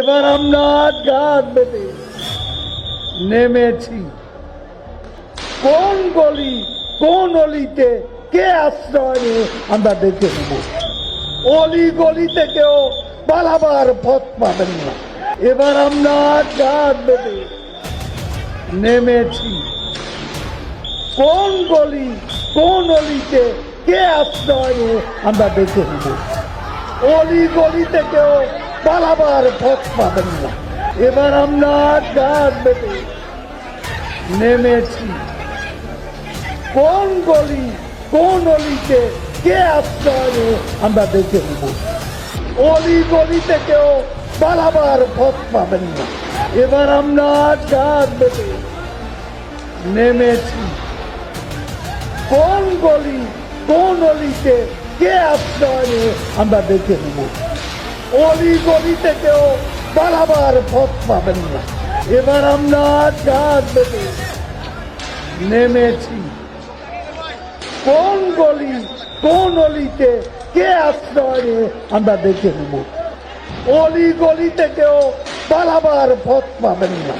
এবার আমরা গাছ বেঁধে নেমেছি। কোন গলি, কোন অলিতে কে আশ্রয় নিয়ে আমরা দেখে নেব? অলি গলিতে কেউ পালাবার পথ পাবেন না। এবার আমরা গাছ বেঁধে নেমেছি। কোন গলি, কোন অলিতে কে আশ্রয় নিয়ে আমরা দেখে নেব? অলি গলিতে কেউ পালাবার পথ পাবেন না। এবার আমরা গাছ বেঁধে নেমেছি। কোন গলি, কোন অলিতে কে আশ্রয় আমরা দেখে নেব? অলি গলিতে কেউ পালাবার পথ পাবেন না। এবার আমরা গাছ বেঁধে নেমেছি। কোন গলি, কোন অলিতে কে আশ্রয় আমরা দেখে নেব? অলি গলি থেকেও পালাবার পথ পাবেন না। এবার আমরা যার নেমেছি। কোন গলি, কোন অলিতে কে আশ্রয় আমরা দেখে নেব? অলি গলি থেকেও পালাবার পথ পাবেন না।